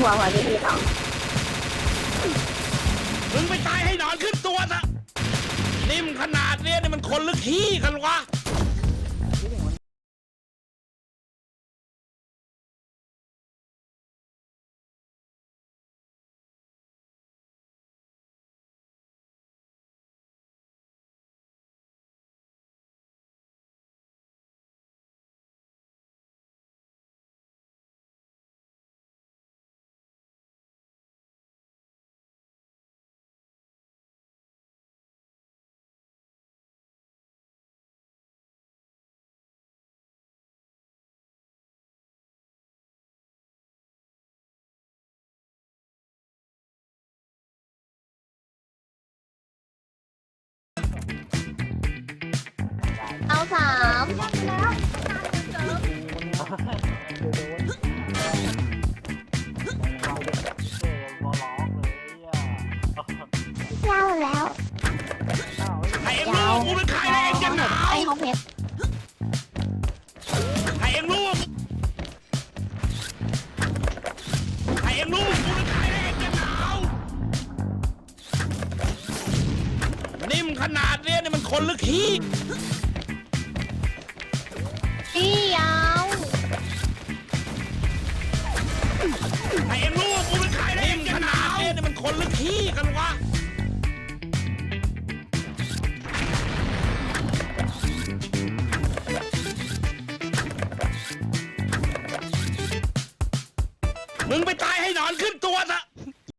หัวหัวดีทีสองมึงไปตายให้หนอนขึ้นตัวซะนิ่มขนาดเนี้ยนี่มันคนหรือขี้กันวะ รเองรู้กูหรือใครแล้วเองจะหนาวไอ้ห้องเพชรใครเองรู้ใครเองรู้กูหรือใครแล้วเองจะหนาวนิ่มขนาดเนี้ยนี่มันคนหรือขี้ มึงไปตายให้หนอนขึ้นตัวซะ